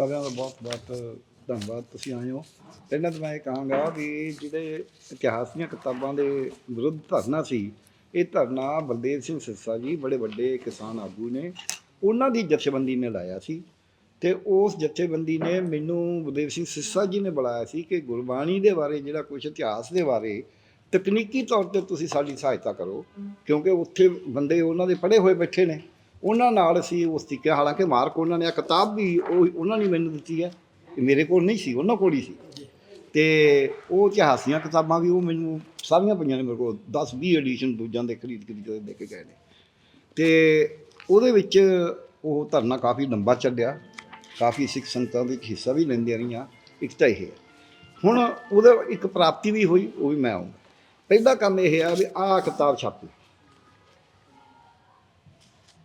ਸਾਰਿਆਂ ਦਾ ਬਹੁਤ ਬਹੁਤ ਧੰਨਵਾਦ, ਤੁਸੀਂ ਆਏ ਹੋ। ਇਹਨਾਂ ਤੋਂ ਮੈਂ ਇਹ ਕਹਾਂਗਾ ਵੀ ਜਿਹੜੇ ਇਤਿਹਾਸ ਦੀਆਂ ਕਿਤਾਬਾਂ ਦੇ ਵਿਰੁੱਧ ਧਰਨਾ ਸੀ, ਇਹ ਧਰਨਾ ਬਲਦੇਵ ਸਿੰਘ ਸਿਰਸਾ ਜੀ ਬੜੇ ਵੱਡੇ ਕਿਸਾਨ ਆਗੂ ਨੇ, ਉਹਨਾਂ ਦੀ ਜਥੇਬੰਦੀ ਨੇ ਲਾਇਆ ਸੀ। ਤੇ ਉਸ ਜਥੇਬੰਦੀ ਨੇ ਮੈਨੂੰ ਬਲਦੇਵ ਸਿੰਘ ਸਿਰਸਾ ਜੀ ਨੇ ਬੁਲਾਇਆ ਸੀ ਕਿ ਗੁਰਬਾਣੀ ਦੇ ਬਾਰੇ, ਜਿਹੜਾ ਕੁਝ ਇਤਿਹਾਸ ਦੇ ਬਾਰੇ ਤਕਨੀਕੀ ਤੌਰ ਤੇ ਤੁਸੀਂ ਸਾਡੀ ਸਹਾਇਤਾ ਕਰੋ, ਕਿਉਂਕਿ ਉੱਥੇ ਬੰਦੇ ਉਹਨਾਂ ਦੇ ਪੜ੍ਹੇ ਹੋਏ ਬੈਠੇ ਨੇ। ਉਹਨਾਂ ਨਾਲ ਅਸੀਂ ਉਸ ਤਰੀਕੇ ਹਾਲਾਂਕਿ ਮਾਰਕ ਉਹਨਾਂ ਨੇ ਆ ਕਿਤਾਬ ਵੀ ਉਹ, ਉਹਨਾਂ ਨੇ ਮੈਨੂੰ ਦਿੱਤੀ ਹੈ ਇਹ ਮੇਰੇ ਕੋਲ ਨਹੀਂ ਸੀ, ਉਹਨਾਂ ਕੋਲ ਹੀ ਸੀ। ਤੇ ਉਹ ਇਤਿਹਾਸੀਆਂ ਕਿਤਾਬਾਂ ਵੀ ਉਹ ਮੈਨੂੰ ਸਾਰੀਆਂ ਪਈਆਂ ਨੇ ਮੇਰੇ ਕੋਲ 10 20 ਐਡੀਸ਼ਨ ਦੂਜਿਆਂ ਦੇ ਖਰੀਦ ਖਰੀਦ ਕੇ ਦੇ ਕੇ ਗਏ ਨੇ। ਤੇ ਉਹਦੇ ਵਿੱਚ ਉਹ ਧਰਨਾ ਕਾਫੀ ਲੰਬਾ ਚੱਲਿਆ, ਕਾਫੀ ਸਿੱਖ ਸੰਗਤਾਂ ਦੇ ਵਿੱਚ ਹਿੱਸਾ ਵੀ ਲੈਂਦੀਆਂ ਰਹੀਆਂ, ਇੱਕ ਤਾਂ ਇਹ ਹੈ। ਹੁਣ ਉਹਦਾ ਇੱਕ ਪ੍ਰਾਪਤੀ ਵੀ ਹੋਈ, ਉਹ ਵੀ ਮੈਂ ਆਉਂਗਾ ਪਹਿਲਾ ਕੰਮ ਇਹ ਆ ਵੀ ਆਹ ਕਿਤਾਬ ਛਾਪੀ।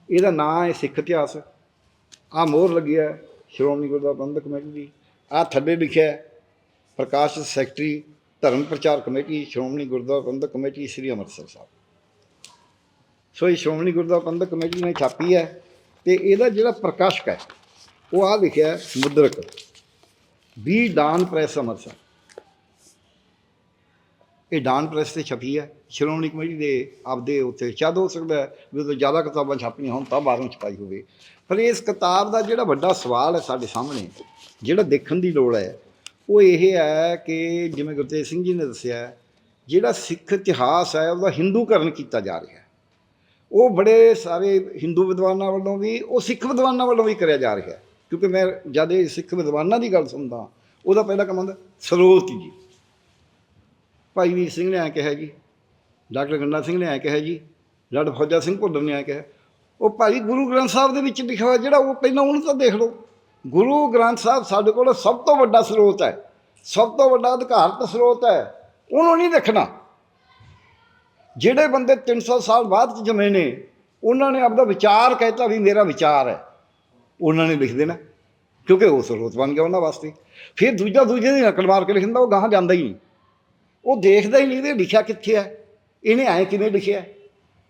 ਇਹਦਾ ਨਾਂ ਹੈ ਸਿੱਖ ਇਤਿਹਾਸ। ਆਹ ਮੋਹਰ ਲੱਗਿਆ ਸ਼੍ਰੋਮਣੀ ਗੁਰਦੁਆਰਾ ਪ੍ਰਬੰਧਕ ਕਮੇਟੀ ਦੀ। ਆਹ ਥੱਲੇ ਲਿਖਿਆ ਪ੍ਰਕਾਸ਼ ਸੈਕਟਰੀ, ਧਰਮ ਪ੍ਰਚਾਰ committee, Shiromani Gurdwara Prabandhak committee, Shri Amritsar Sahib. So ਇਹ ਸ਼੍ਰੋਮਣੀ ਗੁਰਦੁਆਰਾ ਪ੍ਰਬੰਧਕ ਕਮੇਟੀ ਨੇ ਛਾਪੀ ਹੈ ਤੇ ਇਹਦਾ ਜਿਹੜਾ ਪ੍ਰਕਾਸ਼ਕ ਹੈ, ਉਹ ਆ ਲਿਖਿਆ ਹੈ, ਮੁਦਰਕ। ਬੀ ਡਾਨ ਪ੍ਰੈਸ ਅੰਮ੍ਰਿਤਸਰ। ਇਹ ਡਾਨ ਪ੍ਰੈਸ ਤੇ ਛਪੀ ਹੈ। ਸ਼੍ਰੋਮਣੀ ਕਮੇਟੀ ਦੇ ਆਪਦੇ ਉੱਤੇ ਸ਼ਾਇਦ ਹੋ ਸਕਦਾ ਹੈ ਵੀ ਉਦੋਂ ਜ਼ਿਆਦਾ ਕਿਤਾਬਾਂ ਛਾਪੀਆਂ ਹੋਣ ਤਾਂ ਬਾਹਰੋਂ ਛਪਾਈ ਹੋਵੇ। ਪਰ ਇਸ ਕਿਤਾਬ ਦਾ ਜਿਹੜਾ ਵੱਡਾ ਸਵਾਲ ਹੈ ਸਾਡੇ ਸਾਹਮਣੇ, ਜਿਹੜਾ ਦੇਖਣ ਦੀ ਲੋੜ ਹੈ, ਉਹ ਇਹ ਹੈ ਕਿ ਜਿਵੇਂ ਗੁਰਤੇਜ ਸਿੰਘ ਜੀ ਨੇ ਦੱਸਿਆ, ਜਿਹੜਾ ਸਿੱਖ ਇਤਿਹਾਸ ਹੈ, ਉਹਦਾ ਹਿੰਦੂਕਰਨ ਕੀਤਾ ਜਾ ਰਿਹਾ ਹੈ। ਉਹ ਬੜੇ ਸਾਰੇ ਹਿੰਦੂ ਵਿਦਵਾਨਾਂ ਵੱਲੋਂ ਵੀ, ਉਹ ਸਿੱਖ ਵਿਦਵਾਨਾਂ ਵੱਲੋਂ ਵੀ ਕਰਿਆ ਜਾ ਰਿਹਾ ਕਿਉਂਕਿ ਮੈਂ ਜਦ ਇਹ ਸਿੱਖ ਵਿਦਵਾਨਾਂ ਦੀ ਗੱਲ ਸੁਣਦਾ, ਉਹਦਾ ਪਹਿਲਾ ਕੰਮ ਹੁੰਦਾ ਸਰੋਤ ਜੀ। ਭਾਈ ਵੀਰ ਸਿੰਘ ਨੇ ਐਂ ਕਿਹਾ ਜੀ, ਡਾਕਟਰ ਗੰਡਾ ਸਿੰਘ ਨੇ ਐਂ ਕਿਹਾ ਜੀ ਜੱਟ ਫੌਜਾ ਸਿੰਘ ਭੁੱਲਰ ਨੇ ਐਂ ਕਿਹਾ। ਉਹ ਭਾਈ ਗੁਰੂ ਗ੍ਰੰਥ ਸਾਹਿਬ ਦੇ ਵਿੱਚ ਲਿਖਿਆ ਹੋਇਆ ਜਿਹੜਾ ਉਹ ਪਹਿਲਾਂ ਉਹਨੂੰ ਤਾਂ ਦੇਖ ਲਓ। ਗੁਰੂ ਗ੍ਰੰਥ ਸਾਹਿਬ ਸਾਡੇ ਕੋਲ ਸਭ ਤੋਂ ਵੱਡਾ ਸਰੋਤ ਹੈ, ਸਭ ਤੋਂ ਵੱਡਾ ਅਧਿਕਾਰਤ ਸਰੋਤ ਹੈ, ਉਹਨੂੰ ਨਹੀਂ ਦੇਖਣਾ। ਜਿਹੜੇ ਬੰਦੇ 300 ਸਾਲ ਬਾਅਦ ਚ ਜੰਮੇ ਨੇ, ਉਹਨਾਂ ਨੇ ਆਪਦਾ ਵਿਚਾਰ ਕਹਿਤਾ ਵੀ ਮੇਰਾ ਵਿਚਾਰ ਹੈ, ਉਹਨਾਂ ਨੇ ਲਿਖ ਦੇਣਾ, ਕਿਉਂਕਿ ਉਹ ਸਰੋਤ ਬਣ ਗਿਆ ਉਹਨਾਂ ਵਾਸਤੇ। ਫਿਰ ਦੂਜਾ ਦੂਜੇ ਦੀ ਨਕਲ ਮਾਰ ਕੇ ਲਿਖਦਾ, ਉਹ ਗਾਹਾਂ ਜਾਂਦਾ ਹੀ ਨਹੀਂ। ਉਹ ਦੇਖਦਾ ਹੀ ਨਹੀਂ ਇਹਦੇ ਲਿਖਿਆ ਕਿੱਥੇ ਹੈ। ਇਹਨੇ ਐਂ ਕਿਵੇਂ ਲਿਖਿਆ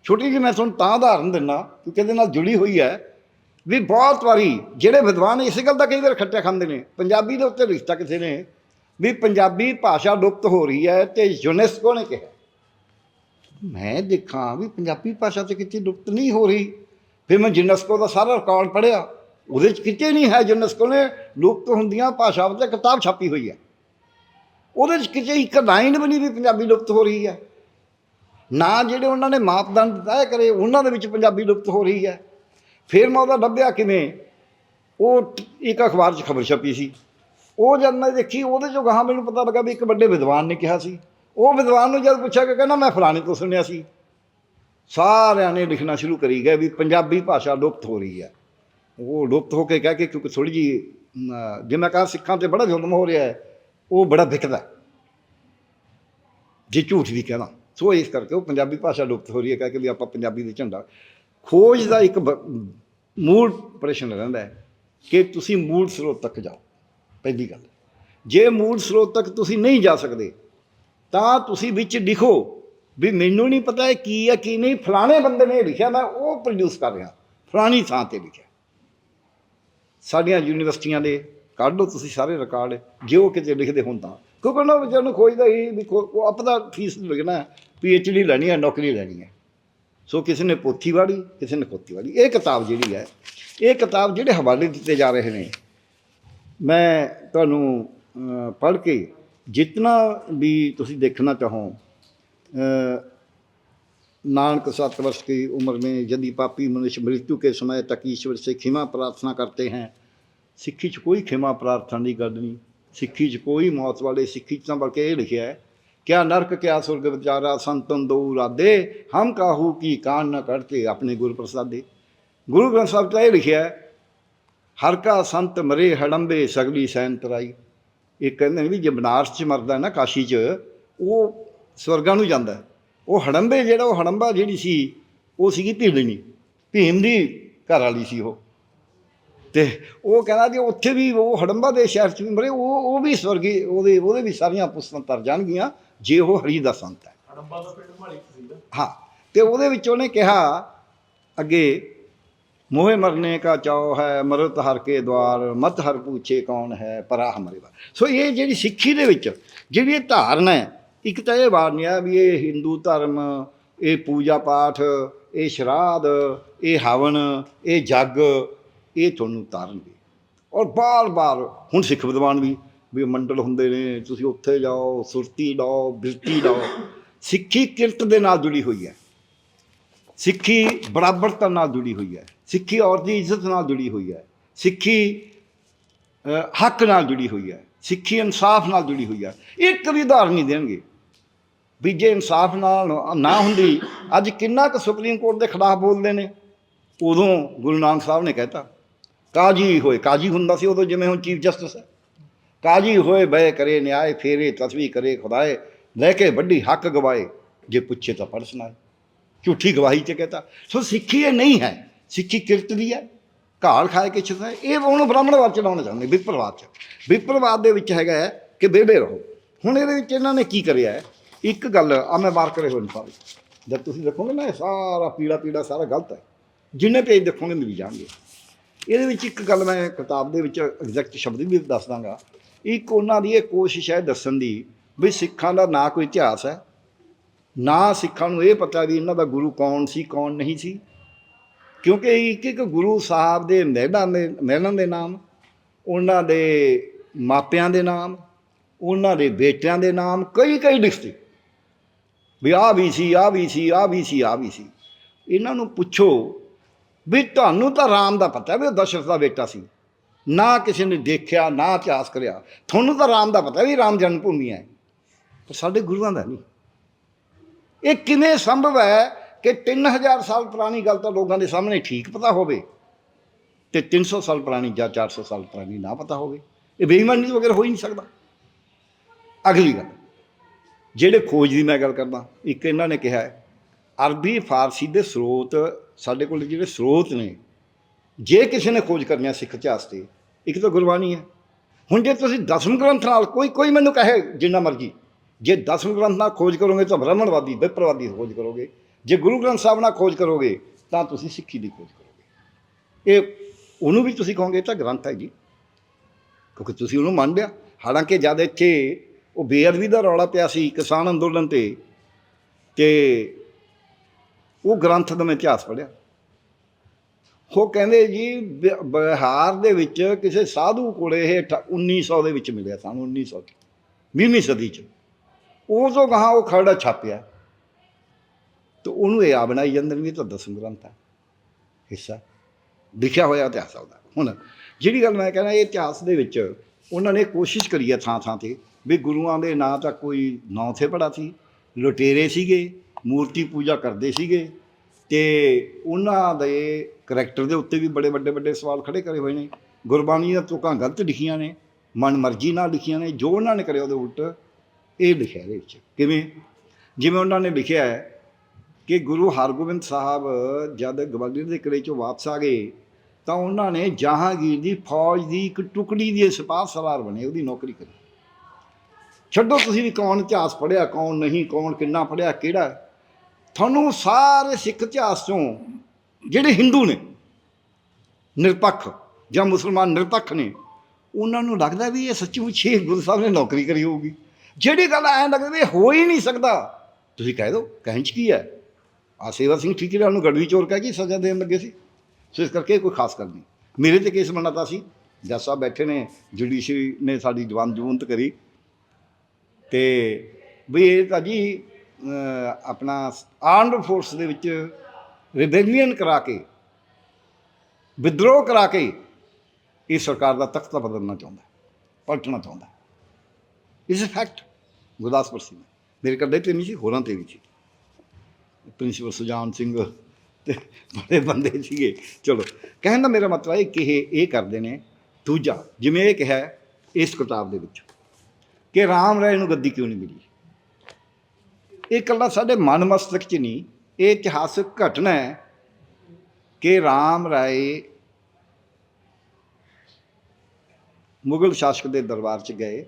ਛੋਟੀ ਜਿਹੀ ਮੈਂ ਤੁਹਾਨੂੰ ਤਾਂ ਉਦਾਹਰਨ ਦਿੰਦਾ ਕਿਉਂਕਿ ਇਹਦੇ ਨਾਲ ਜੁੜੀ ਹੋਈ ਹੈ ਵੀ ਬਹੁਤ ਵਾਰੀ ਜਿਹੜੇ ਵਿਦਵਾਨ ਇਸੇ ਗੱਲ ਦਾ ਕਈ ਵਾਰ ਖੱਟਿਆ ਖਾਂਦੇ ਨੇ, ਪੰਜਾਬੀ ਦੇ ਉੱਤੇ ਰਿਸ਼ਤਾ ਕਿਸੇ ਨੇ, ਵੀ ਪੰਜਾਬੀ ਭਾਸ਼ਾ ਲੁਪਤ ਹੋ ਰਹੀ ਹੈ ਤੇ ਯੂਨੈਸਕੋ ਨੇ ਕਿਹਾ। ਮੈਂ ਦੇਖਾਂ ਵੀ ਪੰਜਾਬੀ ਭਾਸ਼ਾ ਤੇ ਕਿਤੇ ਲੁਪਤ ਨਹੀਂ ਹੋ ਰਹੀ। ਫਿਰ ਮੈਂ ਯੂਨੈਸਕੋ ਦਾ ਸਾਰਾ ਰਿਕਾਰਡ ਪੜ੍ਹਿਆ। ਉਹਦੇ ਚ ਕਿਤੇ ਨਹੀਂ ਹੈ ਯੂਨੈਸਕੋ ਨੇ ਲੁਪਤ ਹੁੰਦੀਆਂ ਭਾਸ਼ਾਵਾਂ ਤੇ ਕਿਤਾਬ ਛਾਪੀ ਹੋਈ ਹੈ। ਉਹਦੇ ਚ ਕਿਤੇ ਇੱਕ ਲਾਈਨ ਵੀ ਨਹੀਂ ਵੀ ਪੰਜਾਬੀ ਲੁਪਤ ਹੋ ਰਹੀ ਹੈ। ਨਾ ਜਿਹੜੇ ਉਹਨਾਂ ਨੇ ਮਾਪਦੰਡ ਤੈਅ ਕਰੇ, ਉਹਨਾਂ ਦੇ ਵਿੱਚ ਪੰਜਾਬੀ ਲੁਪਤ ਹੋ ਰਹੀ ਹੈ। ਫਿਰ ਮੈਂ ਉਹਦਾ ਲੱਭਿਆ ਕਿਵੇਂ? ਉਹ ਇੱਕ ਅਖਬਾਰ 'ਚ ਖਬਰ ਛਪੀ ਸੀ। ਉਹ ਜਦ ਮੈਂ ਦੇਖੀ, ਉਹਦੇ ਚੋਂ ਗਾਹਾਂ ਮੈਨੂੰ ਪਤਾ ਲੱਗਾ ਵੀ ਇੱਕ ਵੱਡੇ ਵਿਦਵਾਨ ਨੇ ਕਿਹਾ ਸੀ। ਉਹ ਵਿਦਵਾਨ ਨੂੰ ਜਦ ਪੁੱਛਿਆ ਕਿ ਕਹਿੰਦਾ, ਮੈਂ ਫਲਾਣੇ ਤੋਂ ਸੁਣਿਆ ਸੀ। ਸਾਰਿਆਂ ਨੇ ਲਿਖਣਾ ਸ਼ੁਰੂ ਕਰੀ ਗਏ ਵੀ ਪੰਜਾਬੀ ਭਾਸ਼ਾ ਲੁਪਤ ਹੋ ਰਹੀ ਹੈ। ਉਹ ਲੁਪਤ ਹੋ ਕੇ ਕਹਿ ਕੇ, ਕਿਉਂਕਿ ਥੋੜੀ ਜੀ ਜਿਵੇਂ ਕਹਾਂ ਸਿੱਖਾਂ ਤੇ ਬੜਾ ਜ਼ੁਲਮ ਹੋ ਰਿਹਾ ਹੈ ਉਹ ਬੜਾ ਵਿਕਦਾ ਜੇ ਝੂਠ ਵੀ ਕਹਿਣਾ। ਸੋ ਇਸ ਕਰਕੇ ਉਹ ਪੰਜਾਬੀ ਭਾਸ਼ਾ ਲੁਪਤ ਹੋ ਰਹੀ ਹੈ, ਕਹਿ ਕੇ ਵੀ ਆਪਾਂ ਪੰਜਾਬੀ ਦੇ ਝੰਡਾ। ਖੋਜ ਦਾ ਇੱਕ ਮੂਲ ਪ੍ਰਸ਼ਨ ਰਹਿੰਦਾ ਹੈ ਕਿ ਤੁਸੀਂ ਮੂਲ ਸਰੋਤ ਤੱਕ ਜਾਓ। ਪਹਿਲੀ ਗੱਲ। ਜੇ ਮੂਲ ਸਰੋਤ ਤੱਕ ਤੁਸੀਂ ਨਹੀਂ ਜਾ ਸਕਦੇ, ਤਾਂ ਤੁਸੀਂ ਵਿੱਚ ਲਿਖੋ ਵੀ ਮੈਨੂੰ ਨਹੀਂ ਪਤਾ ਇਹ ਕੀ ਹੈ, ਕੀ ਨਹੀਂ। ਫਲਾਣੇ ਬੰਦੇ ਨੇ ਲਿਖਿਆ, ਮੈਂ ਉਹ ਪ੍ਰੋਡਿਊਸ ਕਰ ਰਿਹਾ। ਫਲਾਣੀ ਥਾਂ ਤੇ ਲਿਖਿਆ। ਸਾਡੀਆਂ ਯੂਨੀਵਰਸਿਟੀਆਂ ਦੇ ਕੱਢ ਲਓ ਤੁਸੀਂ ਸਾਰੇ ਰਿਕਾਰਡ ਜੇ ਉਹ ਕਿਤੇ ਲਿਖਦੇ ਹੋਣ ਤਾਂ ਕਿਉਂਕਿ ਉਹਨਾਂ ਵਿਚਾਰ ਨੂੰ ਖੋਜਦਾ ਹੀ ਵੀ ਖੋ- ਉਹ ਆਪਦਾ ਫੀਸ ਲੱਗਣਾ ਪੀ ਡੀ ਲੈਣੀ ਹੈ ਨੌਕਰੀ ਲੈਣੀ ਹੈ ਸੋ ਕਿਸੇ ਨੇ ਪੋਥੀ ਵਾੜੀ ਕਿਸੇ ਨੇ ਖੋਤੀ ਵਾੜੀ ਇਹ ਕਿਤਾਬ ਜਿਹੜੀ ਹੈ ਇਹ ਕਿਤਾਬ ਜਿਹੜੇ ਹਵਾਲੇ ਦਿੱਤੇ ਜਾ ਰਹੇ ਨੇ ਮੈਂ ਤੁਹਾਨੂੰ ਪੜ੍ਹ ਕੇ ਜਿੰਨਾ ਵੀ ਤੁਸੀਂ ਦੇਖਣਾ ਚਾਹੋ अ, नानक सात वर्ष की उम्र में यदि पापी मनुष्य मृत्यु के समय तक ईश्वर से क्षमा प्रार्थना करते हैं ਸਿੱਖੀ 'ਚ ਕੋਈ ਖਿਮਾ ਪ੍ਰਾਰਥਨਾ ਦੀ ਗੱਲ ਨਹੀਂ ਸਿੱਖੀ 'ਚ ਕੋਈ ਮੌਤ ਵਾਲੇ ਸਿੱਖੀ 'ਚ ਤਾਂ ਬਲਕਿ ਇਹ ਲਿਖਿਆ ਹੈ, ਕਿਆ ਨਰਕ, ਕਿਆ ਸੁਰਗ ਵਿਚਾਰਾ ਸੰਤਨ ਦੋ ਰਾਦੇ, ਹਮ ਕਾਹੂ ਕੀ ਕਾਨ ਨ ਕਰਤੇ ਆਪਣੇ ਗੁਰ ਪ੍ਰਸਾਦੇ। ਗੁਰੂ ਗ੍ਰੰਥ ਸਾਹਿਬ 'ਚ ਤਾਂ ਇਹ ਲਿਖਿਆ ਹੈ, ਹਰ ਕਾ ਸੰਤ ਮਰੇ ਹੜੰਬੇ ਸਗਲੀ ਸੈਨ ਤਰਾਈ। ਇਹ ਕਹਿੰਦੇ ਨੇ ਵੀ ਜੇ ਬਨਾਰਸ 'ਚ ਮਰਦਾ ਨਾ ਕਾਸ਼ੀ 'ਚ, ਉਹ ਸਵਰਗਾਂ ਨੂੰ ਜਾਂਦਾ ਉਹ ਹੜੰਬੇ ਜਿਹੜਾ, ਉਹ ਹੜੰਬਾ ਜਿਹੜੀ ਸੀ, ਉਹ ਸੀਗੀ ਭੀਲਣੀ ਭੀਮ ਦੀ ਘਰ ਵਾਲੀ ਸੀ ਉਹ। ਤੇ ਉਹ ਕਹਿੰਦਾ ਕਿ ਉੱਥੇ ਵੀ ਉਹ ਹੜੰਬਾ ਦੇ ਸ਼ਹਿਰ ਚ ਵੀ ਮਰੇ ਉਹ ਉਹ ਵੀ ਸਵਰਗੀ ਉਹਦੇ ਉਹਦੇ ਵੀ ਸਾਰੀਆਂ ਪੁਸਤਾਂ ਤਰ ਜਾਣਗੀਆਂ ਜੇ ਉਹ ਹਰੀ ਦਾ ਸੰਤ ਹੈ। ਹਾਂ ਤੇ ਉਹਦੇ ਵਿੱਚ ਉਹਨੇ ਕਿਹਾ ਅੱਗੇ ਮੋਹੇ ਮਰਨੇ ਕਾ ਚਾਉ ਹੈ ਮਰਤ ਹਰ ਕੇ ਦਵਾਰ ਮਤ ਹਰ ਪੁੱਛੇ ਕੌਣ ਹੈ ਪਰਾ ਹਮਰੇ ਬਾਰ ਸੋ ਇਹ ਜਿਹੜੀ ਸਿੱਖੀ ਦੇ ਵਿੱਚ ਜਿਹੜੀ ਇਹ ਧਾਰਨਾ ਹੈ ਇੱਕ ਤਾਂ ਇਹ ਵਾਰਨਿਆ ਵੀ ਇਹ ਹਿੰਦੂ ਧਰਮ ਇਹ ਪੂਜਾ ਪਾਠ ਇਹ ਸ਼ਰਾਧ ਇਹ ਹਵਨ ਇਹ ਜੱਗ ਇਹ ਤੁਹਾਨੂੰ ਉਤਾਰਨਗੇ ਔਰ ਬਾਰ-ਬਾਰ, ਹੁਣ ਸਿੱਖ ਵਿਦਵਾਨ ਵੀ ਵੀ ਮੰਡਲ ਹੁੰਦੇ ਨੇ, ਤੁਸੀਂ ਉੱਥੇ ਜਾਓ, ਸੁਰਤੀ ਲਾਓ, ਬਿਰਤੀ ਲਾਓ। ਸਿੱਖੀ ਕਿਰਤ ਦੇ ਨਾਲ ਜੁੜੀ ਹੋਈ ਹੈ। ਸਿੱਖੀ ਬਰਾਬਰਤਾ ਨਾਲ ਜੁੜੀ ਹੋਈ ਹੈ। ਸਿੱਖੀ ਔਰਤ ਦੀ ਇੱਜ਼ਤ ਨਾਲ ਜੁੜੀ ਹੋਈ ਹੈ। ਸਿੱਖੀ ਹੱਕ ਨਾਲ ਜੁੜੀ ਹੋਈ ਹੈ। ਸਿੱਖੀ ਇਨਸਾਫ ਨਾਲ ਜੁੜੀ ਹੋਈ ਹੈ। ਇੱਕ ਵੀ ਉਦਾਹਰਨ ਨਹੀਂ ਦੇਣਗੇ। ਵੀ ਜੇ ਇਨਸਾਫ ਨਾਲ ਨਾ ਹੁੰਦੀ, ਅੱਜ ਕਿੰਨਾ ਕੁ ਸੁਪਰੀਮ ਕੋਰਟ ਦੇ ਖਿਲਾਫ ਬੋਲਦੇ ਨੇ? ਉਦੋਂ ਗੁਰੂ ਨਾਨਕ ਸਾਹਿਬ ਨੇ ਕਹਿਤਾ ਕਾਜੀ ਹੋਏ, ਕਾਜੀ ਹੁੰਦਾ ਸੀ ਉਦੋਂ ਜਿਵੇਂ ਹੁਣ ਚੀਫ ਜਸਟਿਸ ਹੈ। ਕਾਜੀ ਹੋਏ ਬੈ ਕਰੇ ਨਿਆਏ, ਫੇਰੇ ਤਸਵੀ ਕਰੇ, ਖੁਦਾਏ, ਲੈ ਕੇ ਵੱਡੀ ਹੱਕ ਗਵਾਏ, ਜੇ ਪੁੱਛੇ ਤਾਂ ਪੜ੍ਹ ਸੁਣਾਏ ਝੂਠੀ ਗਵਾਹੀ ਚ ਕਹਤਾ। ਸੋ ਸਿੱਖੀ ਇਹ ਨਹੀਂ ਹੈ। ਸਿੱਖੀ ਕਿਰਤ ਦੀ ਹੈ। ਘਾਲ ਖਾਏ ਕੇ ਛਦਾ ਇਹ ਉਹਨੂੰ ਬ੍ਰਾਹਮਣਵਾਦ ਚ ਲਾਉਣਾ ਚਾਹੁੰਦੇ, ਵਿਪਰਵਾਦ ਚ। ਵਿਪਰਵਾਦ ਦੇ ਵਿੱਚ ਹੈਗਾ ਹੈ ਕਿ ਬੇਬੇ ਰਹੋ। ਹੁਣ ਇਹਦੇ ਵਿੱਚ ਇਹਨਾਂ ਨੇ ਕੀ ਕਰਿਆ ਹੈ? ਇੱਕ ਗੱਲ ਆ ਮੈਂ ਮਾਰ ਕਰੇ ਹੋਣ ਸਾਰੇ ਜਦ ਤੁਸੀਂ ਦੇਖੋਗੇ ਨਾ, ਇਹ ਸਾਰਾ ਪੀੜਾ ਪੀੜਾ ਸਾਰਾ ਗਲਤ ਹੈ। ਜਿੰਨੇ ਪੇਜ ਦੇਖੋਗੇ ਮਿਲ ਜਾਣਗੇ। ਇਹਦੇ ਵਿੱਚ ਇੱਕ ਗੱਲ ਮੈਂ ਕਿਤਾਬ ਦੇ ਵਿੱਚ ਐਗਜ਼ੈਕਟ ਸ਼ਬਦ ਵੀ ਦੱਸ ਦਾਂਗਾ। ਇੱਕ ਉਹਨਾਂ ਦੀ ਇਹ ਕੋਸ਼ਿਸ਼ ਹੈ ਦੱਸਣ ਦੀ ਵੀ ਸਿੱਖਾਂ ਦਾ ਨਾ ਕੋਈ ਇਤਿਹਾਸ ਹੈ, ਨਾ ਸਿੱਖਾਂ ਨੂੰ ਇਹ ਪਤਾ ਵੀ ਇਹਨਾਂ ਦਾ ਗੁਰੂ ਕੌਣ ਸੀ, ਕੌਣ ਨਹੀਂ ਸੀ। ਕਿਉਂਕਿ ਇੱਕ ਇੱਕ ਗੁਰੂ ਸਾਹਿਬ ਦੇ ਮਹਿਲਾਂ ਦੇ ਮਹਿਲਾਂ ਦੇ ਨਾਮ, ਉਹਨਾਂ ਦੇ ਮਾਪਿਆਂ ਦੇ ਨਾਮ, ਉਹਨਾਂ ਦੇ ਬੇਟਿਆਂ ਦੇ ਨਾਮ ਕਈ ਕਈ ਲਿਖਤੇ ਵੀ ਆ ਵੀ ਸੀ ਆ ਵੀ ਸੀ ਆ ਵੀ ਸੀ ਆ ਵੀ ਸੀ। ਇਹਨਾਂ ਨੂੰ ਪੁੱਛੋ ਵੀ ਤੁਹਾਨੂੰ ਤਾਂ ਰਾਮ ਦਾ ਪਤਾ ਵੀ ਉਹ ਦਸ਼ਰਥ ਦਾ ਬੇਟਾ ਸੀ। ਨਾ ਕਿਸੇ ਨੇ ਦੇਖਿਆ, ਨਾ ਇਤਿਹਾਸ ਕਰਿਆ। ਤੁਹਾਨੂੰ ਤਾਂ ਰਾਮ ਦਾ ਪਤਾ ਵੀ ਰਾਮ ਜਨਮ ਭੂਮੀ ਹੈ। ਪਰ ਸਾਡੇ ਗੁਰੂਆਂ ਦਾ ਨਹੀਂ। ਇਹ ਕਿਵੇਂ ਸੰਭਵ ਹੈ ਕਿ 3000 ਸਾਲ ਪੁਰਾਣੀ ਗੱਲ ਤਾਂ ਲੋਕਾਂ ਦੇ ਸਾਹਮਣੇ ਠੀਕ ਪਤਾ ਹੋਵੇ ਤੇ 300 ਸਾਲ ਪੁਰਾਣੀ ਜਾਂ 400 ਸਾਲ ਪੁਰਾਣੀ ਨਾ ਪਤਾ ਹੋਵੇ? ਇਹ ਬੇਈਮਾਨੀ ਵਗੈਰਾ ਹੋ ਹੀ ਨਹੀਂ ਸਕਦਾ। ਅਗਲੀ ਗੱਲ, ਜਿਹੜੇ ਖੋਜ ਦੀ ਮੈਂ ਗੱਲ ਕਰਦਾ, ਇੱਕ ਇਹਨਾਂ ਨੇ ਕਿਹਾ ਅਰਬੀ ਫਾਰਸੀ ਦੇ ਸਰੋਤ ਸਾਡੇ ਕੋਲ ਜਿਹੜੇ ਸਰੋਤ ਨੇ, ਜੇ ਕਿਸੇ ਨੇ ਖੋਜ ਕਰਨੀ ਹੈ ਸਿੱਖ ਇਤਿਹਾਸ ਤੇ ਇੱਕ ਤਾਂ ਗੁਰਬਾਣੀ ਹੈ। ਹੁਣ ਜੇ ਤੁਸੀਂ ਦਸਮ ਗ੍ਰੰਥ ਨਾਲ ਕੋਈ ਕੋਈ ਮੈਨੂੰ ਕਹੇ ਜਿੰਨਾ ਮਰਜ਼ੀ, ਜੇ ਦਸਮ ਗ੍ਰੰਥ ਨਾਲ ਖੋਜ ਕਰੋਗੇ ਤਾਂ ਬ੍ਰਾਹਮਣਵਾਦੀ, ਵਿਪਰਵਾਦੀ ਖੋਜ ਕਰੋਗੇ। ਜੇ ਗੁਰੂ ਗ੍ਰੰਥ ਸਾਹਿਬ ਨਾਲ ਖੋਜ ਕਰੋਗੇ ਤਾਂ ਤੁਸੀਂ ਸਿੱਖੀ ਦੀ ਖੋਜ ਕਰੋਗੇ। ਇਹ ਉਹਨੂੰ ਵੀ ਤੁਸੀਂ ਕਹੋਗੇ, ਇਹ ਤਾਂ ਗ੍ਰੰਥ ਹੈ ਜੀ। ਕਿਉਂਕਿ ਤੁਸੀਂ ਉਹਨੂੰ ਮੰਨ ਲਿਆ ਹਾਲਾਂਕਿ ਜਦ ਇੱਥੇ ਉਹ ਬੇਅਦਬੀ ਦਾ ਰੌਲਾ ਪਿਆ ਸੀ ਕਿਸਾਨ ਅੰਦੋਲਨ ਤੇ ਤੇ ਉਹ ਗ੍ਰੰਥ ਦਾ ਮੈਂ ਇਤਿਹਾਸ ਪੜ੍ਹਿਆ। ਉਹ ਕਹਿੰਦੇ ਜੀ ਬਿ- ਬਿਹਾਰ ਦੇ ਵਿੱਚ ਕਿਸੇ ਸਾਧੂ ਕੋਲੇ ਇਹ ਅਠ- 1900 ਦੇ ਵਿੱਚ ਮਿਲਿਆ ਸਾਨੂੰ 1900 ਚ 20ਵੀਂ ਸਦੀ ਚ। ਉਹ ਤੋਂ ਗਾਹਾਂ ਉਹ ਖਰੜਾ ਛਾਪਿਆ। ਤੇ ਉਹਨੂੰ ਇਹ ਆ ਬਣਾਈ ਜਾਂਦੇ ਨੇ ਤਾਂ ਦਸਮ ਗ੍ਰੰਥ ਆ, ਹਿੱਸਾ। ਲਿਖਿਆ ਹੋਇਆ ਇਤਿਹਾਸ ਉਹਦਾ। ਹੁਣ ਜਿਹੜੀ ਗੱਲ ਮੈਂ ਕਹਿੰਦਾ ਇਹ ਇਤਿਹਾਸ ਦੇ ਵਿੱਚ ਉਹਨਾਂ ਨੇ ਕੋਸ਼ਿਸ਼ ਕਰੀ ਹੈ ਥਾਂ ਥਾਂ ਤੇ ਵੀ ਗੁਰੂਆਂ ਦੇ ਨਾਂ ਤਾਂ ਕੋਈ ਨੌ ਥੇ ਪੜਾ ਸੀ, ਲੁਟੇਰੇ ਸੀਗੇ। ਮੂਰਤੀ ਪੂਜਾ ਕਰਦੇ ਸੀਗੇ ਤੇ ਉਹਨਾਂ ਦੇ ਕਰੈਕਟਰ ਦੇ ਉੱਤੇ ਵੀ ਬੜੇ ਵੱਡੇ ਵੱਡੇ ਸਵਾਲ ਖੜੇ ਕਰੇ ਹੋਏ ਨੇ। ਗੁਰਬਾਣੀ ਦੀਆਂ ਤੁਕਾਂ ਗਲਤ ਲਿਖੀਆਂ ਨੇ, ਮਨ ਮਰਜ਼ੀ ਨਾਲ ਲਿਖੀਆਂ ਨੇ, ਜੋ ਉਹਨਾਂ ਨੇ ਕਰਿਆ ਉਹਦੇ ਉਲਟ ਇਹ ਲਿਖਿਆ ਇਹਦੇ ਵਿੱਚ। ਕਿਵੇਂ? ਜਿਵੇਂ ਉਹਨਾਂ ਨੇ ਲਿਖਿਆ ਹੈ ਕਿ ਗੁਰੂ ਹਰਗੋਬਿੰਦ ਸਾਹਿਬ ਜਦ ਗਵਾਲੀਅਰ ਦੇ ਕਿਲੇ ਚੋਂ ਵਾਪਸ ਆ ਗਏ ਤਾਂ ਉਹਨਾਂ ਨੇ ਜਹਾਂਗੀਰ ਦੀ ਫੌਜ ਦੀ ਇੱਕ ਟੁਕੜੀ ਦੀ ਸਿਪਾਹ ਸਲਾਰ ਬਣੇ, ਉਹਦੀ ਨੌਕਰੀ ਕਰੀ। ਛੱਡੋ ਤੁਸੀਂ ਵੀ ਕੌਣ ਇਤਿਹਾਸ ਪੜ੍ਹਿਆ, ਕੌਣ ਨਹੀਂ, ਕੌਣ ਕਿੰਨਾ ਪੜ੍ਹਿਆ, ਕਿਹੜਾ ਤੁਹਾਨੂੰ ਸਾਰੇ ਸਿੱਖ ਇਤਿਹਾਸ ਚੋਂ ਜਿਹੜੇ ਹਿੰਦੂ ਨੇ, ਨਿਰਪੱਖ ਜਾਂ ਮੁਸਲਮਾਨ ਨਿਰਪੱਖ ਨੇ, ਉਹਨਾਂ ਨੂੰ ਲੱਗਦਾ ਵੀ ਇਹ ਸੱਚਮੁੱਚ ਹੀ ਗੁਰੂ ਸਾਹਿਬ ਨੇ ਨੌਕਰੀ ਕਰੀ ਹੋਊਗੀ। ਜਿਹੜੀ ਗੱਲ ਐਂ ਲੱਗਦਾ ਵੀ ਹੋ ਹੀ ਨਹੀਂ ਸਕਦਾ, ਤੁਸੀਂ ਕਹਿ ਦਿਓ, ਕਹਿਣ 'ਚ ਕੀ ਹੈ? ਆ ਸੇਵਾ ਸਿੰਘ ਠੀਕਰੀਵਾਲ ਨੂੰ ਗੜਵੀ ਚੋਰ ਕਹਿ ਕੇ ਸਜ਼ਾ ਦੇਣ ਲੱਗੇ ਸੀ। ਸੋ ਇਸ ਕਰਕੇ ਕੋਈ ਖਾਸ ਗੱਲ ਨਹੀਂ। ਮੇਰੇ ਤੇ ਕੇਸ ਬਣਾਤਾ ਸੀ। ਜੱਜ ਸਾਹਿਬ ਬੈਠੇ ਨੇ, ਜੁਡੀਸ਼ਰੀ ਨੇ ਸਾਡੀ ਜਵਾਨ ਜੂਨਤ ਕਰੀ। ਤੇ ਵੀ ਇਹ ਤਾਂ ਜੀ ਆਪਣਾ ਆਰਮਡ ਫੋਰਸ ਦੇ ਵਿੱਚ ਰਿਬੇਲੀਅਨ ਕਰਾ ਕੇ ਵਿਦਰੋਹ ਕਰਾ ਕੇ ਇਹ ਸਰਕਾਰ ਦਾ ਤਖਤਾ ਬਦਲਣਾ ਚਾਹੁੰਦਾ ਪਲਟਣਾ ਚਾਹੁੰਦਾ ਇਸ ਫੈਕਟ ਗੁਰਦਾਸਪੁਰ ਸਿੰਘ ਮੇਰੇ ਕੱਢੇ ਤੇ ਨਹੀਂ ਸੀ, ਹੋਰਾਂ ਤੇ ਵੀ ਸੀ ਪ੍ਰਿੰਸੀਪਲ ਸੁਜਾਨ ਸਿੰਘ ਤੇ ਬੜੇ ਬੰਦੇ ਸੀਗੇ। ਚਲੋ, ਕਹਿਣ ਦਾ ਮੇਰਾ ਮਤਲਬ ਹੈ ਕਿ ਇਹ ਇਹ ਕਰਦੇ ਨੇ। ਦੂਜਾ, ਜਿਵੇਂ ਇਹ ਕਿਹਾ ਇਸ ਕਿਤਾਬ ਦੇ ਵਿੱਚ ਕਿ ਰਾਮ ਰਾਏ ਨੂੰ ਗੱਦੀ ਕਿਉਂ ਨਹੀਂ ਮਿਲੀ? ਇਹ ਇਕੱਲਾ ਸਾਡੇ ਮਨ ਮਸਤਕ 'ਚ ਨਹੀਂ, ਇਹ ਇਤਿਹਾਸਕ ਘਟਨਾ ਹੈ ਕਿ ਰਾਮ ਰਾਏ ਮੁਗਲ ਸ਼ਾਸਕ ਦੇ ਦਰਬਾਰ 'ਚ ਗਏ।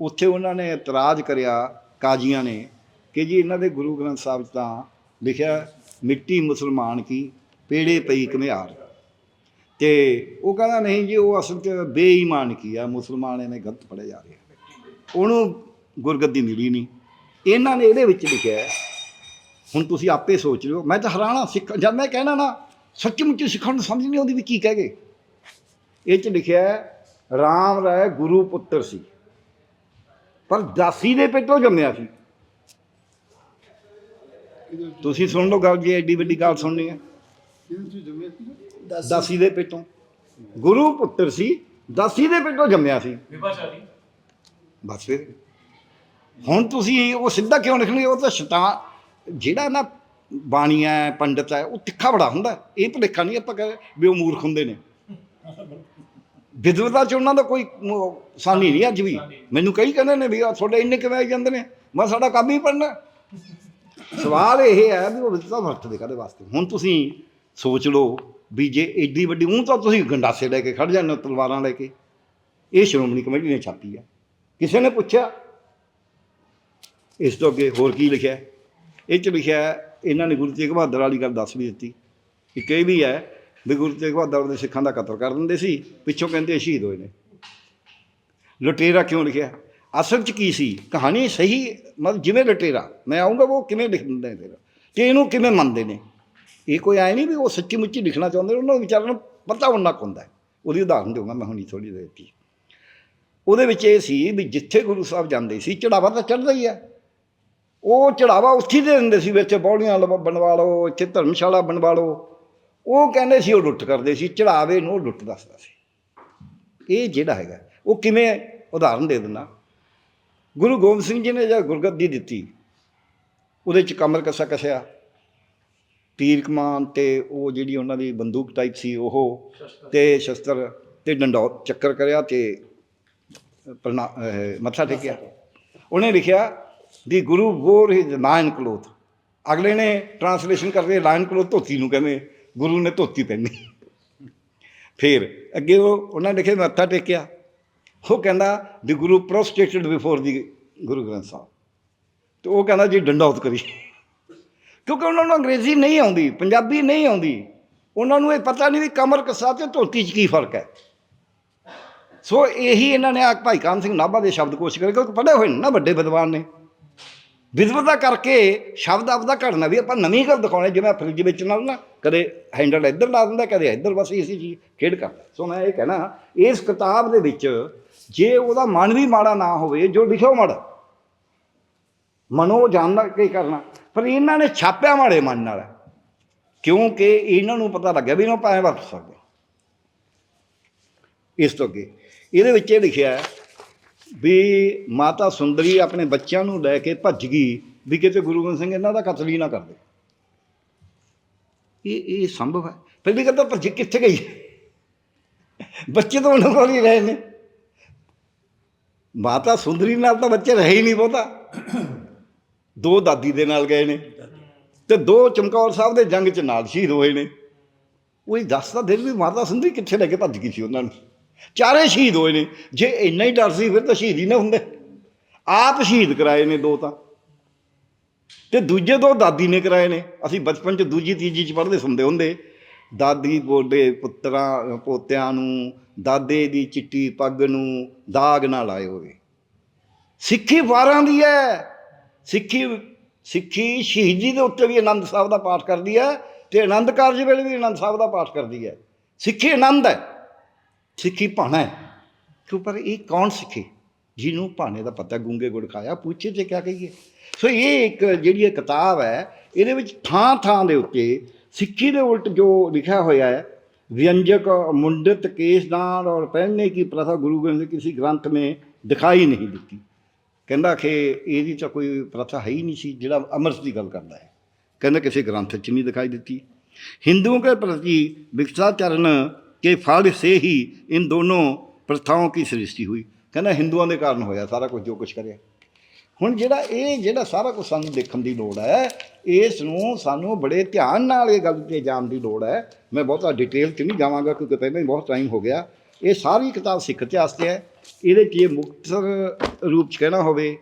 ਉੱਥੇ ਉਹਨਾਂ ਨੇ ਇਤਰਾਜ਼ ਕਰਿਆ ਕਾਜ਼ੀਆਂ ਨੇ ਕਿ ਜੀ ਇਹਨਾਂ ਦੇ ਗੁਰੂ ਗ੍ਰੰਥ ਸਾਹਿਬ ਤਾਂ ਲਿਖਿਆ ਮਿੱਟੀ ਮੁਸਲਮਾਨ ਕੀ, ਪੇੜੇ ਪਈ ਘਮਿਆਰ। ਤੇ ਉਹ ਕਹਿੰਦਾ ਨਹੀਂ ਜੀ, ਉਹ ਅਸਲ 'ਚ ਬੇਈਮਾਨ ਕੀ ਆ, ਮੁਸਲਮਾਨ ਇਹਨੇ ਗਲਤ ਪੜਿਆ ਜਾ ਰਿਹਾ। ਉਹਨੂੰ ਗੁਰਗੱਦੀ ਮਿਲੀ ਨਹੀਂ। ਇਹਨਾਂ ਨੇ ਇਹਦੇ ਵਿੱਚ ਲਿਖਿਆ ਹੈ, ਹੁਣ ਤੁਸੀਂ ਆਪੇ ਸੋਚ ਲਿਓ। ਮੈਂ ਤਾਂ ਹੈਰਾਨਾ ਸਿੱਖ ਜਦ ਮੈਂ ਕਹਿਣਾ ਨਾ ਸੱਚਮੁੱਚ ਸਿੱਖਣ ਨੂੰ ਸਮਝ ਨਹੀਂ ਆਉਂਦੀ ਵੀ ਕੀ ਕਹਿ ਗਏ। ਇਹ ਚ ਲਿਖਿਆ ਹੈ, ਰਾਮ ਰਾਏ ਗੁਰੂ ਪੁੱਤਰ ਸੀ। ਪਰ ਦਾਸੀ ਦੇ ਪੇਟੋਂ ਜੰਮਿਆ ਸੀ। ਤੁਸੀਂ ਸੁਣ ਲਓ ਗੱਲ ਜੀ ਐਡੀ ਵੱਡੀ ਗੱਲ ਸੁਣਨੀ ਹੈ। ਦਾਸੀ। ਦੇ ਪੇਟੋਂ। ਗੁਰੂ ਪੁੱਤਰ ਸੀ ਦਾਸੀ ਦੇ ਪੇਟੋਂ ਜੰਮਿਆ ਸੀ। ਵਿਭਾਚਾਰੀ ਬਸ ਫਿਰ। ਹੁਣ ਤੁਸੀਂ ਉਹ ਸਿੱਧਾ ਕਿਉਂ ਲਿਖਣਗੇ? ਉਹ ਤਾਂ ਸ਼ੈਤਾਨ, ਜਿਹੜਾ ਨਾ ਬਾਣੀ ਹੈ, ਪੰਡਤ ਹੈ, ਉਹ ਤਿੱਖਾ ਬੜਾ ਹੁੰਦਾ। ਇਹ ਭੁਲੇਖਾ ਨਹੀਂ ਆਪਾਂ ਕਹੇ ਵੀ ਉਹ ਮੂਰਖ ਹੁੰਦੇ ਨੇ। ਵਿਦਵਤਾ ਚ ਉਹਨਾਂ ਦਾ ਕੋਈ ਮ- ਸਾਨੀ ਨਹੀਂ ਅੱਜ ਵੀ। ਮੈਨੂੰ ਕਈ ਕਹਿੰਦੇ ਨੇ ਵੀ ਆਹ ਤੁਹਾਡੇ ਇੰਨੇ ਕਿਵੇਂ ਆਈ ਜਾਂਦੇ ਨੇ? ਮੈਂ ਸਾਡਾ ਕੰਮ ਹੀ ਪੜਨਾ ਸਵਾਲ ਇਹ ਹੈ ਵੀ ਉਹ ਵਿਦਵਤਾ ਵਰਤਦੇ ਕਾਹਦੇ ਵਾਸਤੇ? ਹੁਣ ਤੁਸੀਂ ਸੋਚ ਲਓ ਵੀ ਜੇ ਏਡੀ ਵੱਡੀ ਉਹ ਤਾਂ ਤੁਸੀਂ ਗੰਡਾਸੇ ਲੈ ਕੇ ਖੜ ਜਾਂਦੇ ਹੋ, ਤਲਵਾਰਾਂ ਲੈ ਕੇ। ਇਹ ਸ਼੍ਰੋਮਣੀ ਕਮੇਟੀ ਨੇ ਛਾਪੀ ਹੈ ਕਿਸੇ ਨੇ ਪੁੱਛਿਆ? ਇਸ ਤੋਂ ਅੱਗੇ ਹੋਰ ਕੀ ਲਿਖਿਆ ਇਹ ਚ ਲਿਖਿਆ ਇਹਨਾਂ ਨੇ ਗੁਰੂ ਤੇਗ ਬਹਾਦਰ ਵਾਲੀ ਗੱਲ ਦੱਸ ਵੀ ਦਿੱਤੀ ਇੱਕ ਇਹ ਵੀ ਹੈ ਵੀ ਗੁਰੂ ਤੇਗ ਬਹਾਦਰ ਦੇ ਸਿੱਖਾਂ ਦਾ ਕਤਲ ਕਰ ਦਿੰਦੇ ਸੀ, ਪਿੱਛੋਂ ਕਹਿੰਦੇ ਸ਼ਹੀਦ ਹੋਏ ਨੇ। ਲੁਟੇਰਾ ਕਿਉਂ ਲਿਖਿਆ? ਅਸਲ ਚ ਕੀ ਸੀ? ਕਹਾਣੀ ਸਹੀ, ਮਤਲਬ ਜਿਵੇਂ ਲੁਟੇਰਾ, ਮੈਂ ਆਉਂਗਾ ਉਹ ਕਿਵੇਂ ਲਿਖ ਦਿੰਦੇ ਨੇ ਤੇਰਾ, ਤੇ ਇਹਨੂੰ ਕਿਵੇਂ ਮੰਨਦੇ ਨੇ? ਇਹ ਕੋਈ ਆਏ ਨਹੀਂ ਵੀ ਉਹ ਸੱਚੀ ਮੁੱਚੀ ਲਿਖਣਾ ਚਾਹੁੰਦੇ ਉਹਨਾਂ ਨੂੰ ਵਿਚਾਰਿਆਂ ਨੂੰ ਪਤਾ ਉਹਨਾਂ ਕੁ ਹੁੰਦਾ ਉਹਦੀ ਉਦਾਹਰਨ ਦੇਵਾਂਗਾ ਮੈਂ ਹੁਣੀ ਥੋੜੀ ਦੇਰ ਦੀ ਉਹਦੇ ਵਿੱਚ ਇਹ ਸੀ ਵੀ ਜਿੱਥੇ ਗੁਰੂ ਸਾਹਿਬ ਜਾਂਦੇ ਸੀ, ਚੜਾਵਾ ਤਾਂ ਚੜ੍ਹਦਾ ਹੀ ਹੈ। ਉਹ ਚੜਾਵਾ ਉੱਥੇ ਦੇ ਦਿੰਦੇ ਸੀ ਵਿੱਚ ਬੌੜੀਆਂ ਲਵਾ- ਬਣਵਾ ਲਓ ਇੱਥੇ ਧਰਮਸ਼ਾਲਾ ਬਣਵਾ ਲਓ। ਉਹ ਕਹਿੰਦੇ ਸੀ ਉਹ ਲੁੱਟ ਕਰਦੇ ਸੀ ਚੜਾਵੇ ਨੂੰ ਲੁੱਟ ਦੱਸਦਾ ਸੀ। ਇਹ ਜਿਹੜਾ ਹੈਗਾ ਉਹ ਕਿਵੇਂ ਉਦਾਹਰਨ ਦੇ ਦਿੰਦਾ। ਗੁਰੂ ਗੋਬਿੰਦ ਸਿੰਘ ਜੀ ਨੇ ਜਦ ਗੁਰਗੱਦੀ ਦਿੱਤੀ ਉਹਦੇ ਚ ਕਮਰ ਕਸਾ ਕਸਿਆ। ਤੀਰ ਕਮਾਨ ਤੇ ਉਹ ਜਿਹੜੀ ਉਹਨਾਂ ਦੀ ਬੰਦੂਕ ਟਾਈਪ ਸੀ ਉਹ ਤੇ ਸ਼ਸਤਰ ਤੇ ਡੰਡਾ ਚੱਕਰ ਕਰਿਆ ਤੇ ਮੱਥਾ ਟੇਕਿਆ। ਉਹਨੇ ਲਿਖਿਆ ਦੀ ਗੁਰੂ ਗੋਰ ਹਿਜ ਲਾਇਨ ਕਲੋਥ। ਅਗਲੇ ਨੇ ਟਰਾਂਸਲੇਸ਼ਨ ਕਰਦੇ ਲਾਇਨ ਕਲੋਥ ਧੋਤੀ ਨੂੰ ਕਹਿੰਦੇ, ਗੁਰੂ ਨੇ ਧੋਤੀ ਪਹਿਨੀ। ਫਿਰ ਅੱਗੇ ਉਹ ਉਹਨਾਂ ਨੇ ਲਿਖਿਆ ਮੱਥਾ ਟੇਕਿਆ। ਉਹ ਕਹਿੰਦਾ ਦੀ ਗੁਰੂ ਪ੍ਰੋਸਟੇਟਡ ਬਿਫੋਰ ਦੀ ਗੁਰੂ ਗ੍ਰੰਥ ਸਾਹਿਬ ਤੇ ਉਹ ਕਹਿੰਦਾ, ਜੀ, ਡੰਡਾ ਕਰੀ। ਕਿਉਂਕਿ ਉਹਨਾਂ ਨੂੰ ਅੰਗਰੇਜ਼ੀ ਨਹੀਂ ਆਉਂਦੀ, ਪੰਜਾਬੀ ਨਹੀਂ ਆਉਂਦੀ। ਉਹਨਾਂ ਨੂੰ ਇਹ ਪਤਾ ਨਹੀਂ ਵੀ ਕਮਰ ਕਸਾ ਤੇ ਧੋਤੀ 'ਚ ਕੀ ਫ਼ਰਕ ਹੈ। ਸੋ ਇਹੀ ਇਹਨਾਂ ਨੇ ਆ ਭਾਈ ਕਾਨ ਸਿੰਘ ਨਾਭਾ ਦੇ ਸ਼ਬਦ ਕੋਸ਼ ਕਰੇ? ਕਿਉਂਕਿ ਪੜ੍ਹੇ ਹੋਏ ਨੇ ਨਾ ਵੱਡੇ ਵਿਦਵਾਨ ਨੇ। ਵਿਦਵਤਾ ਕਰਕੇ ਸ਼ਬਦ ਆਪਦਾ ਘੜਨਾ ਵੀ ਆਪਾਂ ਨਵੀਂ ਗੱਲ ਦਿਖਾਉਣੇ ਜਿਵੇਂ ਫ੍ਰਿਜ ਵਿੱਚ ਨਾਲ ਨਾ ਕਦੇ ਹੈਂਡਲ ਇੱਧਰ ਲਾ ਦਿੰਦਾ, ਕਦੇ ਇੱਧਰ ਬਸ ਇਸੇ ਚੀਜ਼ ਖੇਡ ਕਰ। ਸੋ ਮੈਂ ਇਹ ਕਹਿਣਾ, ਇਸ ਕਿਤਾਬ ਦੇ ਵਿੱਚ ਜੇ ਉਹਦਾ ਮਨ ਵੀ ਮਾੜਾ ਨਾ ਹੋਵੇ, ਜੋ ਲਿਖਿਓ ਮਾੜਾ। ਮਨੋ ਜਾਣਦਾ ਕੀ ਕਰਨਾ? ਪਰ ਇਹਨਾਂ ਨੇ ਛਾਪਿਆ ਮਾੜੇ ਮਨ ਨਾਲ, ਕਿਉਂਕਿ ਇਹਨਾਂ ਨੂੰ ਪਤਾ ਲੱਗਿਆ ਵੀ ਇਹਨਾਂ ਭਾਵੇਂ ਵਰਤ ਸਕਦੇ ਇਸ ਤੋਂ ਅੱਗੇ, ਇਹਦੇ ਵਿੱਚ ਇਹ ਲਿਖਿਆ ਹੈ ਵੀ ਮਾਤਾ ਸੁੰਦਰੀ ਆਪਣੇ ਬੱਚਿਆਂ ਨੂੰ ਲੈ ਕੇ ਭੱਜ ਗਈ ਵੀ ਕਿਤੇ ਗੁਰੂ ਗੋਬਿੰਦ ਸਿੰਘ ਇਹਨਾਂ ਦਾ ਕਤਲ ਹੀ ਨਾ ਕਰਦੇ ਇਹ ਇਹ ਸੰਭਵ ਹੈ। ਪਹਿਲੀ ਗੱਲ ਤਾਂ ਭੱਜ ਕਿੱਥੇ ਗਈ? ਬੱਚੇ ਤਾਂ ਉਹਨਾਂ ਕੋਲ ਹੀ ਰਹੇ ਨੇ। ਮਾਤਾ ਸੁੰਦਰੀ ਨਾਲ ਤਾਂ ਬੱਚੇ ਰਹੇ ਹੀ ਨਹੀਂ ਬਹੁਤਾ। ਦੋ ਦਾਦੀ ਦੇ ਨਾਲ ਗਏ ਨੇ ਤੇ ਦੋ ਚਮਕੌਰ ਸਾਹਿਬ ਦੇ ਜੰਗ 'ਚ ਨਾਲ ਸ਼ਹੀਦ ਹੋਏ ਨੇ। ਉਹ ਇਹ ਦੱਸਦਾ ਦਿਲ ਵੀ ਮਾਤਾ ਸੁੰਦਰੀ ਕਿੱਥੇ ਲੈ ਕੇ ਭੱਜ ਗਈ ਸੀ ਉਹਨਾਂ ਨੂੰ? ਚਾਰੇ ਸ਼ਹੀਦ ਹੋਏ ਨੇ। ਜੇ ਇੰਨਾ ਹੀ ਡਰ ਸੀ, ਫਿਰ ਤਾਂ ਸ਼ਹੀਦ ਹੀ ਨਾ ਹੁੰਦੇ। ਆਪ ਸ਼ਹੀਦ ਕਰਾਏ ਨੇ ਦੋ ਤਾਂ। ਤੇ ਦੂਜੇ ਦੋ ਦਾਦੀ ਨੇ ਕਰਾਏ ਨੇ। ਅਸੀਂ ਬਚਪਨ 'ਚ ਦੂਜੀ, ਤੀਜੀ 'ਚ ਪੜ੍ਹਦੇ ਸੁਣਦੇ ਹੁੰਦੇ। ਦਾਦੀ ਗੋਡੇ ਪੁੱਤਰਾਂ, ਪੋਤਿਆਂ ਨੂੰ, ਦਾਦੇ ਦੀ ਚਿੱਟੀ ਪੱਗ ਨੂੰ ਦਾਗ ਨਾ ਲਾਏ ਹੋਵੇ। ਸਿੱਖੀ ਵਾਰਾਂ ਦੀ ਹੈ ਸਿੱਖੀ ਸਿੱਖੀ ਸ਼ਹੀਦੀ ਦੇ ਉੱਤੇ ਵੀ ਆਨੰਦ ਸਾਹਿਬ ਦਾ ਪਾਠ ਕਰਦੀ ਹੈ ਤੇ ਆਨੰਦ ਕਾਰਜ ਵੇਲੇ ਵੀ ਆਨੰਦ ਸਾਹਿਬ ਦਾ ਪਾਠ ਕਰਦੀ ਹੈ ਸਿੱਖੀ ਆਨੰਦ ਹੈ ਸਿੱਖੀ ਭਾਣਾ ਹੈ। ਕਿ ਪਰ ਇਹ ਕੌਣ ਸਿੱਖੇ? ਜਿਹਨੂੰ ਭਾਣੇ ਦਾ ਪਤਾ ਗੁੰਗੇ ਗੁੜ ਖਾਇਆ, ਪੁੱਛੇ ਤੇ ਕਿਆ ਕਹੀਏ। ਸੋ ਇਹ ਇੱਕ ਜਿਹੜੀ ਇਹ ਕਿਤਾਬ ਹੈ, ਇਹਦੇ ਵਿੱਚ ਥਾਂ ਥਾਂ ਦੇ ਉੱਤੇ ਸਿੱਖੀ ਦੇ ਉਲਟ ਜੋ ਲਿਖਿਆ ਹੋਇਆ ਹੈ, ਵਿਅੰਜਕ ਮੁੰਡਿਤ ਕੇਸਦਾਨ ਔਰ ਪਹਿਨਨੇ ਕੀ ਪ੍ਰਥਾ ਗੁਰੂ ਗ੍ਰੰਥ ਕਿਸੇ ਗ੍ਰੰਥ ਮੇ ਦਿਖਾਈ ਨਹੀਂ ਦਿੱਤੀ। ਕਹਿੰਦਾ ਕਿ ਇਹਦੀ ਤਾਂ ਕੋਈ ਪ੍ਰਥਾ ਹੈ ਹੀ ਨਹੀਂ ਸੀ, ਜਿਹੜਾ ਅਮਰਸ ਦੀ ਗੱਲ ਕਰਦਾ ਹੈ। ਕਹਿੰਦਾ ਕਿਸੇ ਗ੍ਰੰਥ 'ਚ ਨਹੀਂ ਦਿਖਾਈ ਦਿੱਤੀ। ਹਿੰਦੂਆਂ ਦੇ ਪ੍ਰਤੀ ਵਿਕਸਾਚਰਨ ਕਿ ਫਲ ਸੇ ਹੀ ਇਨ ਦੋਨੋਂ ਪ੍ਰਥਾਵਾਂ ਕੀ ਸ੍ਰਿਸ਼ਟੀ ਹੋਈ। ਕਹਿੰਦਾ ਹਿੰਦੂਆਂ ਦੇ ਕਾਰਨ ਹੋਇਆ ਸਾਰਾ ਕੁਝ, ਜੋ ਕੁਝ ਕਰਿਆ। ਹੁਣ ਜਿਹੜਾ ਇਹ, ਜਿਹੜਾ ਸਾਰਾ ਕੁਝ ਸਾਨੂੰ ਦੇਖਣ ਦੀ ਲੋੜ ਹੈ, ਇਸ ਨੂੰ ਸਾਨੂੰ ਬੜੇ ਧਿਆਨ ਨਾਲ ਇਹ ਗੱਲ ਤੇ ਜਾਣ ਦੀ ਲੋੜ ਹੈ। ਮੈਂ ਬਹੁਤਾ ਡਿਟੇਲ 'ਚ ਨਹੀਂ ਜਾਵਾਂਗਾ, ਕਿਉਂਕਿ ਪਹਿਲਾਂ ਹੀ ਬਹੁਤ ਟਾਈਮ ਹੋ ਗਿਆ। ਇਹ ਸਾਰੀ ਕਿਤਾਬ ਸਿੱਖ ਇਤਿਹਾਸ ਤੇ ਹੈ। ਇਹਦੇ 'ਚ ਇਹ ਮੁਕਤਸਰ ਰੂਪ 'ਚ ਕਹਿਣਾ ਹੋਵੇ,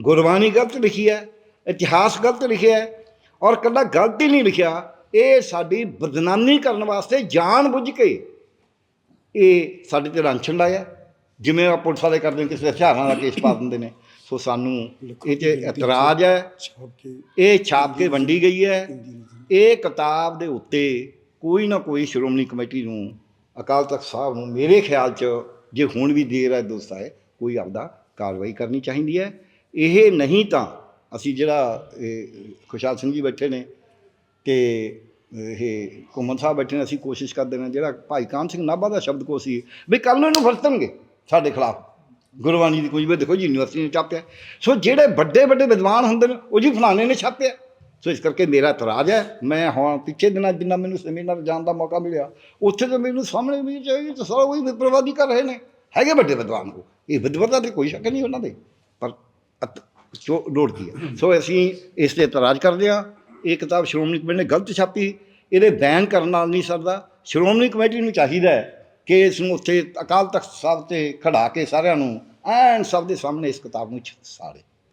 ਗੁਰਬਾਣੀ ਗਲਤ ਲਿਖੀ ਹੈ, ਇਤਿਹਾਸ ਗਲਤ ਲਿਖਿਆ ਹੈ, ਔਰ ਕੱਲਾ ਗਲਤ ਹੀ ਨਹੀਂ ਲਿਖਿਆ। ਇਹ ਸਾਡੀ ਬਦਨਾਮੀ ਕਰਨ ਵਾਸਤੇ ਜਾਣ ਬੁੱਝ ਕੇ ਇਹ ਸਾਡੇ ਤੇ ਲਾਂਛਨ ਲਾਇਆ ਜਿਵੇਂ ਆ ਪੁਲਿਸ ਵਾਲੇ ਕਰਦੇ ਨੇ ਕਿਸੇ ਹਥਿਆਰਾਂ ਦਾ ਕੇਸ ਪਾ ਦਿੰਦੇ ਨੇ। ਸੋ ਸਾਨੂੰ ਇਹ ਤੇ ਇਤਰਾਜ਼ ਹੈ। ਇਹ ਛਾਪ ਕੇ ਵੰਡੀ ਗਈ ਹੈ। ਇਹ ਕਿਤਾਬ ਦੇ ਉੱਤੇ ਕੋਈ ਨਾ ਕੋਈ ਸ਼੍ਰੋਮਣੀ ਕਮੇਟੀ ਨੂੰ ਅਕਾਲ ਤਖਤ ਸਾਹਿਬ ਨੂੰ ਮੇਰੇ ਖਿਆਲ 'ਚ ਜੇ ਹੁਣ ਵੀ ਦੇਰ ਹੈ ਦੋਸਤ ਹੈ ਕੋਈ ਆਪਦਾ ਕਾਰਵਾਈ ਕਰਨੀ ਚਾਹੀਦੀ ਹੈ। ਇਹ ਨਹੀਂ ਤਾਂ ਅਸੀਂ ਜਿਹੜਾ ਖੁਸ਼ਹਾਲ ਸਿੰਘ ਜੀ ਬੈਠੇ ਨੇ ਤੇ ਇਹ ਘੁੰਮਣ ਸਾਹਿਬ ਬੈਠੇ ਨੇ, ਅਸੀਂ ਕੋਸ਼ਿਸ਼ ਕਰਦੇ ਨੇ, ਜਿਹੜਾ ਭਾਈ ਕਾਨ ਸਿੰਘ ਨਾਭਾ ਦਾ ਸ਼ਬਦਕੋਸ਼ ਸੀ, ਵੀ ਕੱਲ ਨੂੰ ਇਹਨੂੰ ਵਰਤਣਗੇ ਸਾਡੇ ਖਿਲਾਫ। ਗੁਰਬਾਣੀ ਦੀ ਕੋਈ ਵੀ, ਦੇਖੋ ਜੀ, ਯੂਨੀਵਰਸਿਟੀ ਨੇ ਛਾਪਿਆ। ਸੋ ਜਿਹੜੇ ਵੱਡੇ ਵੱਡੇ ਵਿਦਵਾਨ ਹੁੰਦੇ ਨੇ, ਉਹ ਜੀ ਫਲਾਣੇ ਨੇ ਛਾਪਿਆ। ਸੋ ਇਸ ਕਰਕੇ ਮੇਰਾ ਇਤਰਾਜ਼ ਹੈ, ਮੈਂ ਹੁਣ ਪਿੱਛੇ ਦਿਨਾਂ ਜਿੰਨਾ ਮੈਨੂੰ ਸੈਮੀਨਾਰ ਜਾਣ ਦਾ ਮੌਕਾ ਮਿਲਿਆ, ਉੱਥੇ ਤਾਂ ਮੈਨੂੰ ਸਾਹਮਣੇ ਵੀ ਚਾਹੀਏ ਤਾਂ ਸਾਰਾ ਉਹੀ ਵਿਪਰਵਾਦੀ ਕਰ ਰਹੇ ਨੇ। ਹੈਗੇ ਵੱਡੇ ਵਿਦਵਾਨ ਉਹ। ਇਹ ਵਿਦਵਤਾ ਤੇ ਕੋਈ ਸ਼ੱਕ ਨਹੀਂ ਉਹਨਾਂ ਦੇ, ਪਰ ਅਤ- ਜੋ ਲੋੜਦੀ ਹੈ। ਸੋ ਅਸੀਂ ਇਸ ਤੇ ਇਤਰਾਜ਼ ਕਰਦੇ ਹਾਂ। ਇਹ ਕਿਤਾਬ ਸ਼੍ਰੋਮਣੀ ਕਮੇਟੀ ਨੇ ਗਲਤ ਛਾਪੀ, ਇਹਦੇ ਬੈਨ ਕਰਨ ਨਾਲ ਨਹੀਂ ਸਰਦਾ। ਸ਼੍ਰੋਮਣੀ ਕਮੇਟੀ ਨੂੰ ਚਾਹੀਦਾ ਹੈ ਕਿ ਇਸ ਨੂੰ ਉੱਥੇ ਅਕਾਲ ਤਖਤ ਸਾਹਿਬ ਤੇ ਖੜਾ ਕੇ ਸਾਰਿਆਂ ਨੂੰ ਐਨ ਸਭ ਦੇ ਸਾਹਮਣੇ ਇਸ ਕਿਤਾਬ ਨੂੰ ਛ- ਸਾੜੇ।